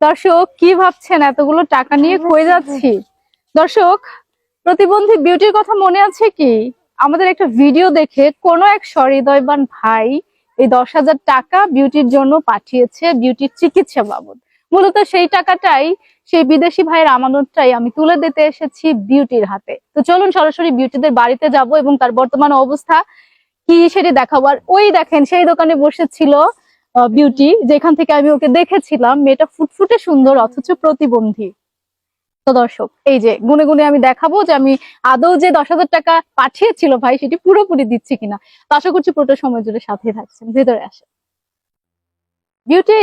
দর্শক, কি ভাবছেন? এতগুলো টাকা নিয়ে কই যাচ্ছি? দর্শক, প্রতিবন্ধী বিউটির কথা মনে আছে কি? আমাদের একটা ভিডিও দেখে কোনো এক সহৃদয়বান ভাই এই দশ হাজার টাকা বিউটির জন্য পাঠিয়েছে বিউটির চিকিৎসা বাবদ। মূলত সেই টাকাটাই সেই বিদেশি ভাইয়ের আমানতটাই আমি তুলে দিতে এসেছি বিউটির হাতে। তো চলুন সরাসরি বিউটিদের বাড়িতে যাব এবং তার বর্তমান অবস্থা কি সেটি দেখাবো আর ওই দেখেন, সেই দোকানে বসেছিল বিউটি যেখান থেকে আমি ওকে দেখেছিলাম মেয়েটা ফুটফুটে সুন্দর অথচ প্রতিবন্ধী। তো দর্শক এই যে গুনে গুনে আমি দেখাবো যে আমি আদৌ যে দশ হাজার টাকা পাঠিয়েছিল ভাই সেটি পুরোপুরি দিচ্ছি কিনা। তো আশা করছি পুরোটা সময় জুড়ে সাথে থাকছেন। ভেতরে আসে বিউটি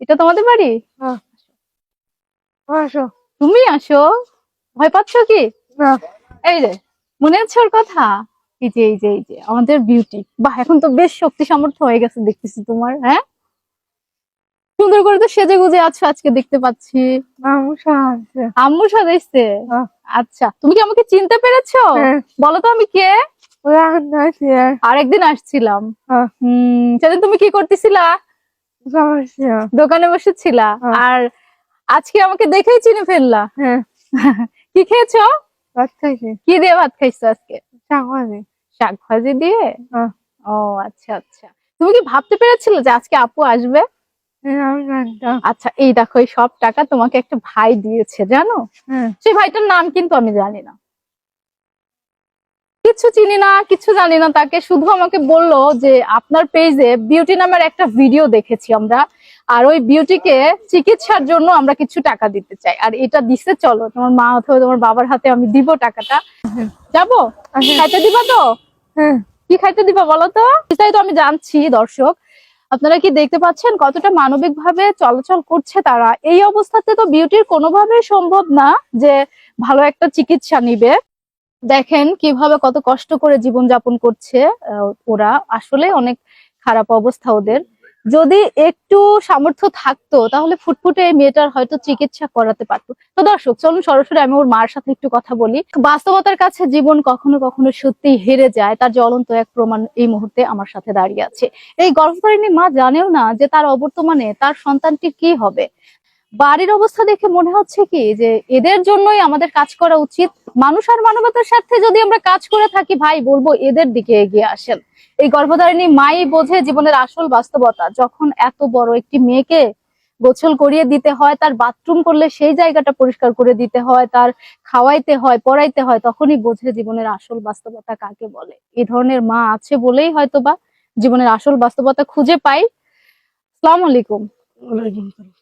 এটা তোমাদের বাড়ি। আসো। তুমি আসো? ভয় পাচ্ছ কি? এই যে মনে আছে ওর কথা? এই যে এই যে এই যে আমাদের বিউটি বাহ এখন তো বেশ শক্তি সামর্থ্য হয়ে গেছে দেখতেছি তোমার হ্যাঁ? সুন্দর করে তো সেজে গুজে আছো আজকে দেখতে পাচ্ছি। আম্মু সাজাইছে। আচ্ছা তুমি কি আমাকে চিনতে পেরেছ? হ্যাঁ। বলো তো আমি কে? আর। আরেকদিন আসছিলাম। হম সেদিন তুমি কি করতেছিলা? দোকানে বসেছিলা। আর আজকে আমাকে দেখেই চিনে ফেললা। হ্যাঁ। কি খেয়েছো? কি দিয়ে ভাত খাইছো আজকে? শাক ভাজি দিয়ে। ও আচ্ছা আচ্ছা। তুমি কি ভাবতে পেরেছিলে যে আজকে আপু আসবে? আচ্ছা এই দেখো এই সব টাকা তোমাকে একটা ভাই দিয়েছে জানো? হ্যাঁ। সেই ভাইটার নাম কিন্তু আমি জানি না। কিছু চিনি না কিছু জানি না তাকে শুধু আমাকে বলল যে আপনার পেজে বিউটি নামের একটা ভিডিও দেখেছি আমরা আর ওই বিউটিকে চিকিৎসার জন্য আমরা কিছু টাকা দিতে চাই। আর এটা দিছে চলো তোমার মা অথবা তোমার বাবার হাতে আমি দিব টাকাটা। যাব? আচ্ছা খাইতে দিবা তো? হ্যাঁ। কি খাইতে দিবা বলো তো? সেটাই তো আমি জানছি দর্শক। আপনারা কি দেখতে পাচ্ছেন কতটা মানবিক ভাবে চলাচল করছে তারা? এই অবস্থাতে তো বিউটির কোনোভাবে সম্ভব না যে ভালো একটা চিকিৎসা নিবে। দেখেন কীভাবে কত কষ্ট করে জীবন যাপন করছে ওরা। আসলে অনেক খারাপ অবস্থা ওদের। যদি একটু সামর্থ্য থাকতো, তাহলে ফুটফুটে মেয়েটার হয়তো চিকিৎসা করাতে পারতো। তো দর্শক, চলুন সরাসরি আমি ওর মার সাথে একটু কথা বলি। বাস্তবতার কাছে জীবন কখনো কখনো সত্যি হেরে যায়, তার জ্বলন্ত এক প্রমাণ এই মুহূর্তে আমার সাথে দাঁড়িয়ে আছে। এই গর্ভধারিণী মা জানেও না যে তার অবর্তমানে তার সন্তানটি কি হবে। বাড়ির অবস্থা দেখে মনে হচ্ছে কি যে এদের জন্যই আমাদের কাজ করা উচিত। মানুষ আর মানবতার স্বার্থে যদি আমরা কাজ করে থাকি, ভাই, বলব এদের দিকে এগিয়ে আসেন। এই গর্ভধারিণী মাই বোঝে জীবনের আসল বাস্তবতা। যখন এত বড় একটি মেয়েকে গোছল করিয়ে দিতে হয়, তার বাথরুম করলে সেই জায়গাটা পরিষ্কার করে দিতে হয়, তার খাওয়াইতে হয়, পড়াইতে হয়, তখনই বোঝে জীবনের আসল বাস্তবতা কাকে বলে। এই ধরনের মা আছে বলেই হয়তো বা জীবনের আসল বাস্তবতা খুঁজে পাই। সালাম আলাইকুম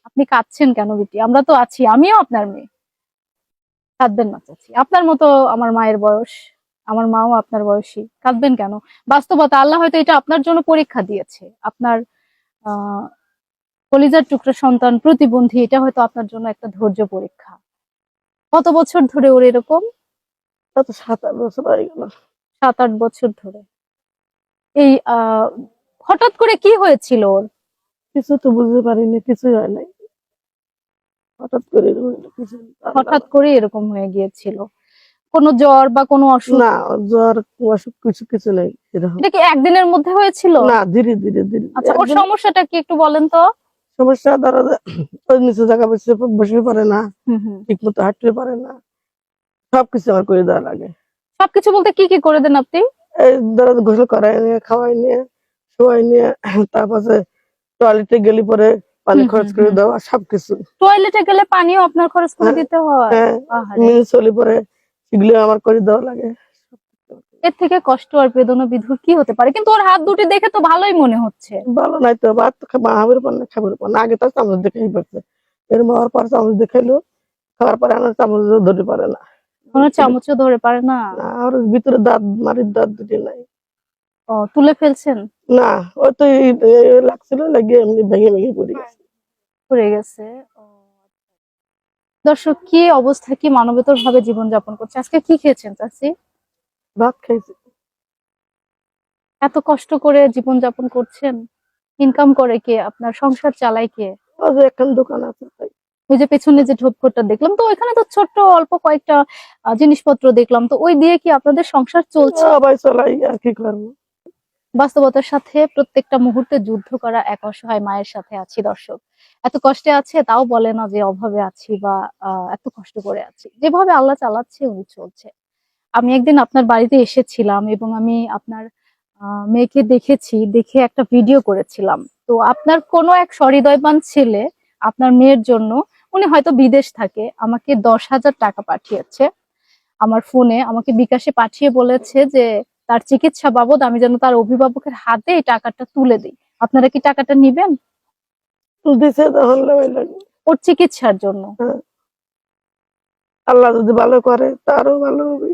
আপনি কাঁদছেন কেন বিটি? আমরা তো আছি আমিও আপনার মেয়ে। কাঁদবেন না চাচ্ছি আপনার মতো আমার মায়ের বয়স আমার মাও আপনার বয়সী। কাঁদবেন কেন? বাস্তবতা আল্লাহ হয়তো এটা আপনার জন্য পরীক্ষা দিয়েছে। আপনার কলিজার টুকরো সন্তান প্রতিবন্ধী এটা হয়তো আপনার জন্য একটা ধৈর্য পরীক্ষা। কত বছর ধরে ওর এরকম? সাত আট বছর হয়ে গেল। সাত আট বছর ধরে। এই আহ হঠাৎ করে কি হয়েছিল ওর? কিছু তো বুঝতে পারিনি কিছু হয় নাই। হঠাৎ করে হঠাৎ করে এরকম হয়ে গিয়েছিল। কোনো জ্বর বা কোনো অসুখ? না জ্বর অসুখ কিছু কিছু নেই এটা কি একদিনের মধ্যে হয়েছিল? না ধীরে ধীরে ধীরে। আচ্ছা ওর সমস্যাটা কি একটু বলেন তো? সমস্যা ধরো ওই নিচে জায়গা বসে বসে পারে না। ঠিক মতো হাঁটতে পারে না। সবকিছু আমার করে দেওয়া লাগে। সবকিছু বলতে কি কি করে দেন আপনি? এই ধরো গোসল করাই নিয়ে খাওয়াই নিয়ে শোয়াই নিয়ে তারপরে টয়লেটে গেলি পরে পানি খরচ করে হুম। দেওয়া সবকিছু। টয়লেটে গেলে পানিও আপনার খরচ করে হ্যাঁ, দিতে হয়। হ্যাঁ। মেয়ে চলি পরে সেগুলো আমার করে দেওয়া লাগে। এর থেকে কষ্ট আর বেদনা বিধুর কি হতে পারে? কিন্তু ওর হাত দুটি দেখে তো ভালোই মনে হচ্ছে। ভালো নাই তো ভাত মাহাবের পর না খাবার পর না আগে তো চামচ দেখাই পারছে এর মার পর চামচ দেখাইলো খাওয়ার পরে আমার চামচ ধরে পারে না। কোনো চামচও ধরে পারে না। না, আর ভিতরে দাঁত মারির দাঁত দুটি নাই। ও তুলে ফেলছেন? না ওই তো লাগছিল লাগিয়ে এমনি ভেঙে ভেঙে পড়ে গেছে। পড়ে গেছে দর্শক কি অবস্থা কি মানবেতর ভাবে জীবন যাপন করছে? আজকে কি খেয়েছেন চাষি ভাত খাইছে এত কষ্ট করে জীবন যাপন করছেন? ইনকাম করে কে? আপনার সংসার চালায় কে? ও এখন দোকান আছে ওই যে পেছনে যে ঢোপঘরটা দেখলাম তো ওইখানে তো ছোট্ট অল্প কয়েকটা জিনিসপত্র দেখলাম তো ওই দিয়ে কি আপনাদের সংসার চলছে? সবাই চলাই আর কি করব? বাস্তবতার সাথে প্রত্যেকটা মুহূর্তে যুদ্ধ করা এক অসহায় মায়ের সাথে আছি দর্শক। এত কষ্টে আছে, তাও বলে না যে অভাবে আছি বা এত কষ্ট করে আছি। যেভাবে আল্লাহ চালাচ্ছে, উনি চলছে। আমি একদিন আপনার বাড়িতে এসেছিলাম এবং আমি আপনার মেয়েকে দেখেছি, দেখে একটা ভিডিও করেছিলাম। তো আপনার কোনো এক সহৃদয়বান ছেলে আপনার মেয়ের জন্য, উনি হয়তো বিদেশ থাকে, আমাকে দশ হাজার টাকা পাঠিয়েছে। আমার ফোনে আমাকে বিকাশে পাঠিয়ে বলেছে যে তার চিকিৎসা বাবদ আমি যেন তার অভিভাবকের হাতে এই টাকাটা তুলে দিই। আপনারা কি টাকাটা নিবেন? ওর চিকিৎসার জন্য। আল্লাহ যদি ভালো করে তারও ভালো হবে।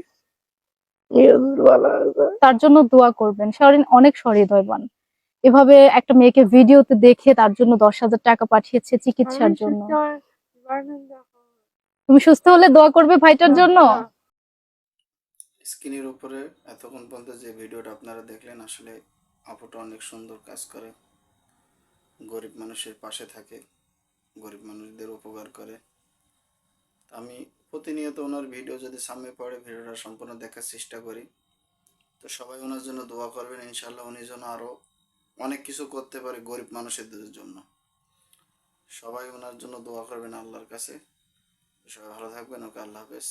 তার জন্য দোয়া করবেন। সরিন অনেক সহৃদয়বান। এভাবে একটা মেয়েকে ভিডিওতে দেখে তার জন্য দশ হাজার টাকা পাঠিয়েছে চিকিৎসার জন্য। তুমি সুস্থ হলে দোয়া করবে ভাইটার জন্য? স্ক্রিনের উপরে এতক্ষণ পর্যন্ত যে ভিডিওটা আপনারা দেখলেন, আসলে আপুটা অনেক সুন্দর কাজ করে। গরিব মানুষের পাশে থাকে, গরিব মানুষদের উপকার করে। আমি প্রতিনিয়ত ওনার ভিডিও যদি সামনে পড়ে, ভিডিওটা সম্পূর্ণ দেখার চেষ্টা করি। তো সবাই ওনার জন্য দোয়া করবেন ইনশাল্লাহ উনি যেন আরও অনেক কিছু করতে পারে গরিব মানুষের জন্য। সবাই ওনার জন্য দোয়া করবেন আল্লাহর কাছে। সবাই ভালো থাকবেন, ওকে আল্লাহ হাফেজ।